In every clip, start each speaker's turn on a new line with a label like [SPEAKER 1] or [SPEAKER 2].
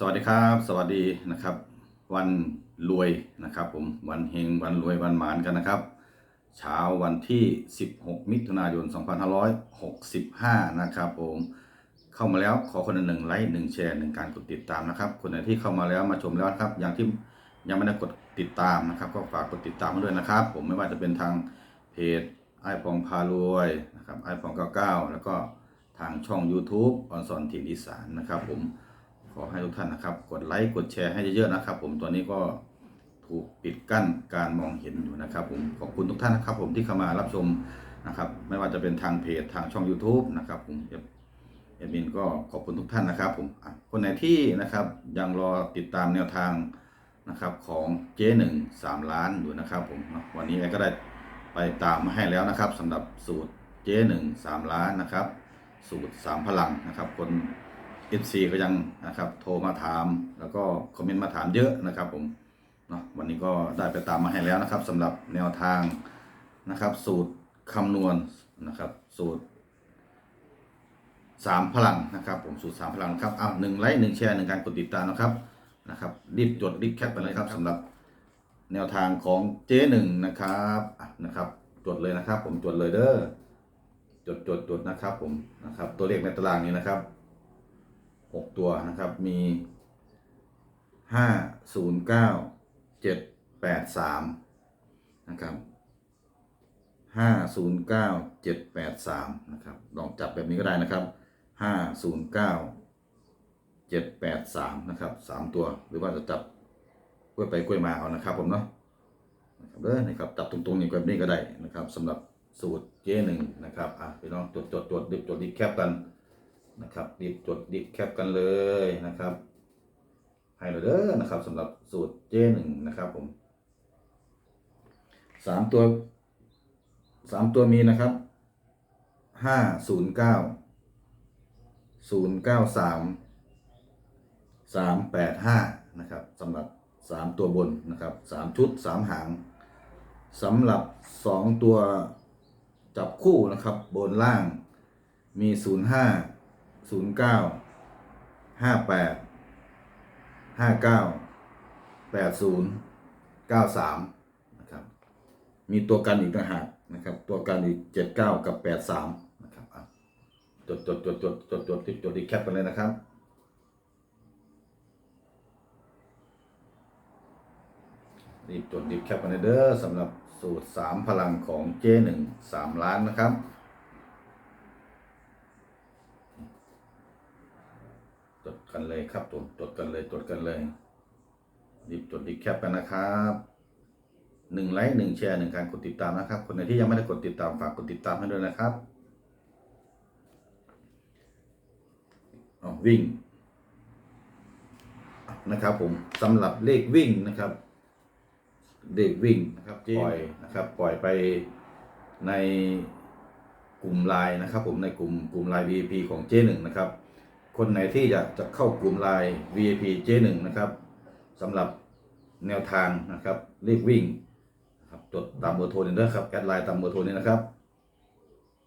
[SPEAKER 1] สวัสดีครับ สวัสดีนะครับ วันรวยนะครับ ผมวันเฮงวันรวยวันหมานกันนะครับ เช้าวันที่ 16 มิถุนายน 2565 นะครับผมเข้ามาแล้วขอคนหนึ่งไลค์หนึ่งแชร์หนึ่งการกดติดตามนะครับ คนไหนที่เข้ามาแล้วมาชมแล้วครับ อย่างที่ยังไม่ได้กดติดตามนะครับ ก็ฝากกดติดตามมาด้วยนะครับ ผมไม่ว่าจะเป็นทางเพจไอพองพารวยนะครับไอพอง99แล้วก็ทางช่อง YouTube ออนซอนถิ่นอีสานนะครับผม ขอให้ทุกท่านนะครับ กดไลค์กดแชร์ให้เยอะๆนะครับ ผมตัวนี้ก็ถูกปิดกั้นการมองเห็นอยู่นะครับ ผมขอบคุณทุกท่านนะครับ ผมที่เข้ามารับชมนะครับ ไม่ว่าจะเป็นทางเพจทางช่อง YouTube นะครับผมเอดมินก็ขอบคุณทุกท่านนะครับ ผมคนไหนที่นะครับยังรอติดตามแนวทางนะครับของเจ๊หนึ่งสามล้านอยู่นะครับ ผมวันนี้ก็ได้ไปตามมาให้แล้วนะครับสำหรับสูตรเจ๊หนึ่งสามล้านนะครับ สูตรสามพลังนะครับ คน FC ก็ยังนะครับโทรมาถามแล้วก็คอมเมนต์มาถามเยอะนะครับผมเนาะวันนี้ก็ได้ไปตามมาให้แล้วนะครับสำหรับแนวทางนะครับ สูตรคำนวณนะครับสูตรสามพลังนะครับผมสูตรสามพลังนะครับอ้าวหนึ่งไลค์หนึ่งแชร์หนึ่งการกดติดตามนะครับนะครับรีบจดรีบแคปไปเลยครับสำหรับแนวทางของเจ๊หนึ่งนะครับอะนะครับจดเลยนะครับ ผมจดเลยเด้อจดจดจดนะครับผมนะครับตัวเลขในตารางนี้นะครับ หกตัวนะครับมีห้าศูนย์เก้าเจ็ดแปดสามนะครับห้าศูนย์เก้าเจ็ดแปดสามนะครับลองจับแบบนี้ก็ได้นะครับห้าศูนย์เก้าเจ็ดแปดสามนะครับสามตัวหรือว่าจะจับกล้วยไปกล้วยมาเอานะครับผมเนาะนะครับเด้อนะครับจับตรงๆนี่แบบนี้ก็ได้นะครับสำหรับสูตรเจหนึ่งนะครับอะพี่น้องจดจดจดดิบจดดิบแคปกัน นะครับดิบจดดิบแคปกันเลยนะครับให้เราเด้อนะครับสำหรับสูตรเจหนึ่งนะครับผมสามตัวสามตัวมีนะครับห้าศูนย์เก้าศูนย์เก้าสามสามแปดห้านะครับสำหรับสามตัวบนนะครับสามชุดสามหางสำหรับสองตัวจับคู่นะครับบนล่างมีศูนย์ห้า ศูนย์เก้าห้าแปดห้าเก้าแปดศูนย์เก้าสามนะครับ มีตัวกันอีกต่างหากนะครับ ตัวกันอีกเจ็ดเก้ากับแปดสามนะครับจดจดจดจดจดจดจดจดดีแคปกันเลยนะครับรีบจดรีบแคปกันเลยเด้อสำหรับสูตรสามพลังของเจหนึ่งสามล้านนะครับ จด กันเลยครับผมจดกันเลยจดกันเลยรีบจดรีบแคปกันนะครับหนึ่งไลค์หนึ่งแชร์หนึ่งการกดติดตามนะครับ คนไหนที่ยังไม่ได้กดติดตามฝากกดติดตามให้ด้วยนะครับอ๋อวิ่งนะครับ ผมสำหรับเลขวิ่งนะครับ เลขวิ่งนะครับ ปล่อยนะครับ ปล่อยไปในกลุ่มไลน์นะครับ ผมในกลุ่มกลุ่มไลน์ VIP ของ J1 นะครับ คนไหนที่อยากจะเข้ากลุ่มไลน์ VIP J1 นะครับสำหรับแนวทางนะครับเลขวิ่งครับจดตามเบอร์โทรนี้ด้วยครับแอดไลน์ตามเบอร์โทรนี้นะครับ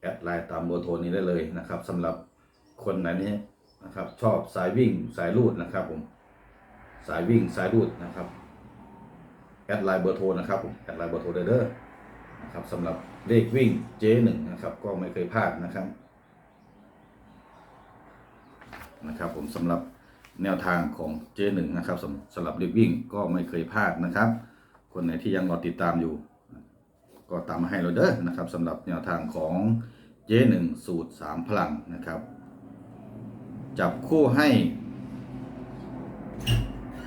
[SPEAKER 1] แอดไลน์ตามเบอร์โทรนี้ได้เลยนะครับสำหรับคนไหนนี้นะครับ ชอบสายวิ่งสายรูดนะครับผมสายวิ่งสายรูดนะครับแอดไลน์เบอร์โทรนะครับผมแอดไลน์เบอร์โทรเด้อนะครับสำหรับเลขวิ่ง J1 นะครับก็ไม่เคยพลาดนะครับ นะครับ ผมสำหรับแนวทางของ J1 นะครับสำสำหรับเด็กวิ่งก็ไม่เคยพลาดนะครับ คนไหนที่ยังรอติดตามอยู่ ก็ตามมาให้เราเด้อนะครับสำหรับแนวทางของ J1 สูตร3พลังนะครับ จับคู่ให้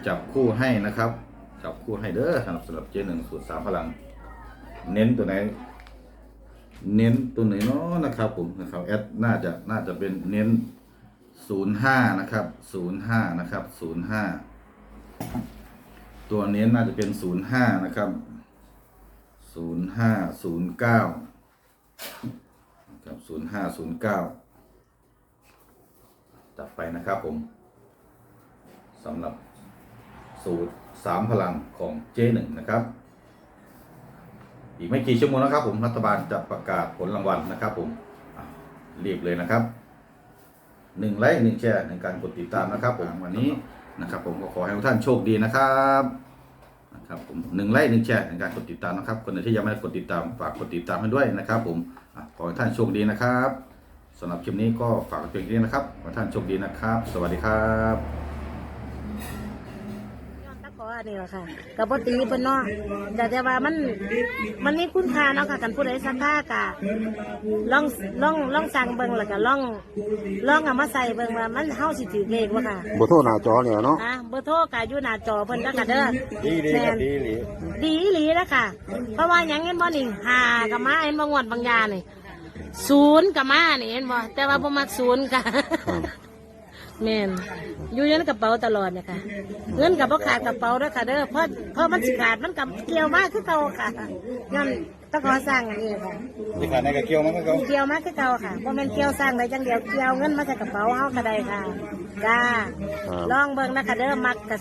[SPEAKER 1] จับคู่ให้นะครับ จับคู่ให้เด้อสำหรับสำหรับ J1 สูตร3พลัง เน้นตัวไหนเน้นตัวไหนเนาะนะครับผมนะครับแอดน่าจะน่าจะเป็นเน้น ศูนย์ห้านะครับศูนย์ห้านะครับศูนย์ห้าตัวเน้นน่าจะเป็นศูนย์ห้านะครับศูนย์ห้าศูนย์เก้าครับศูนย์ห้าศูนย์เก้าจับไปนะครับผมสำหรับสูตรสามพลังของ J1 นะครับ อีกไม่กี่ชั่วโมงนะครับผมรัฐบาลจะประกาศผลรางวัลนะครับผมรีบเลยนะครับ หนึ่งไลค์หนึ่งแชร์หนึ่งการกดติดตามนะครับผมวันนี้นะครับ ผมก็ขอให้ทุกท่านโชคดีนะครับนะครับผมหนึ่งไลค์หนึ่งแชร์ในการกดติดตามนะครับ คนไหนที่ยังไม่ได้กดติดตามฝากกดติดตามให้ด้วยนะครับ ผมขอให้ท่านโชคดีนะครับสำหรับคลิปนี้ก็ฝากเพียงแค่นี้นะครับขอให้ท่านโชคดีนะครับ สวัสดีครับ
[SPEAKER 2] นตะขออันนี้แหละค่ะกับปตีเพิ่นเนาะแต่แต่ว่ามันมันมีคุณค่าเนาะค่ะกันผู้ใดสักค่ากะลองลองลองสั่งเบิ่งแล้วก็ลองลองเอามาใส่เบิ่งว่ามันเฮาสิถือเลขบ่ค่ะ
[SPEAKER 3] บ่โทรหน้าจอเนี่ยเนาะ
[SPEAKER 2] นะเบอร์โทรก็อยู่หน้าจอเพิ่นแล้วก็เด้อ
[SPEAKER 3] ดีดี
[SPEAKER 2] แม่
[SPEAKER 3] ครับ
[SPEAKER 2] น
[SPEAKER 3] ดีดี
[SPEAKER 2] ดีอีหลีแล้วค่ะ เพราะว่าหยังเห็นบ่นี่หากับมาเห็นบ่งวดบางยานี่ศูนย์กับมานี่เห็นบ่แต่ว่าบ่มักศูนย์ค่ะ แม่นอยู่ในกระเป๋าตลอดเนี่ยค่ะ เงินกับพ่ขาดกระเป๋าด้วยค่ะเด้อเพราะเพราะมันสิขาดมันกับเกี่ยวมากคือเก่าค่ะย้อนต้องขอสร้างอันนี้ค่ะ
[SPEAKER 3] ที่ขาดในกระเกี่ยวมันก็เขา
[SPEAKER 2] เกี่ยวมากคือเก่าค่ะเพราะมันเกี่ยวสร้างได้จังเดียวเกี่ยวเงินมาจากกระเป๋าเฮาก็ได้ค่ะจ้าลองเบิ่งนะคะเด้อมักกับ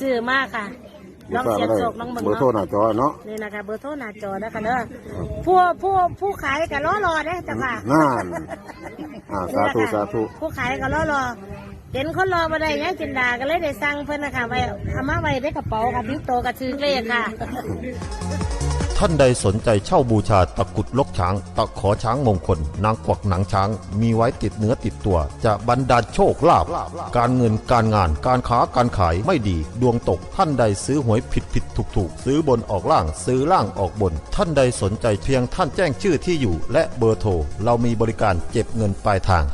[SPEAKER 2] ซื้อมากค่ะลองเสียบโศกลองเบิ่ง
[SPEAKER 3] เบอร์โทรห
[SPEAKER 2] เนาะ
[SPEAKER 3] น้าจอเนาะ
[SPEAKER 2] นี่นะคะเบอร์โทรหน้าจอนะคะเด้อผู้ผู้ผู้ขายก็รอรอเด้อจ้ะค่ะ
[SPEAKER 3] นั่นอ่าสาธุสาธุ
[SPEAKER 2] ผู้ขายก็รอรอ เห็นคนรอมาได้ไงจินดาก็เลยได้สั่งเพิ่นนะคะไว้เอามาไว้ในกระเป๋าค่ะบิ๊กโตกับชื่อเลขค่ะ
[SPEAKER 4] ท่านใดสนใจเช่าบูชาตะกรุดลกช้าง ตะขอช้างมงคล นางกวักหนังช้าง มีไว้ติดเนื้อติดตัว จะบรรดาลโชคลาภการเงินการงานการค้าการขายไม่ดี ดวงตกท่านใดซื้อหวยผิดผิดถูกถูกซื้อบนออกล่างซื้อล่างออกบน ท่านใดสนใจเพียงท่านแจ้งชื่อที่อยู่ และเบอร์โทรเรามีบริการเก็บเงินปลายทาง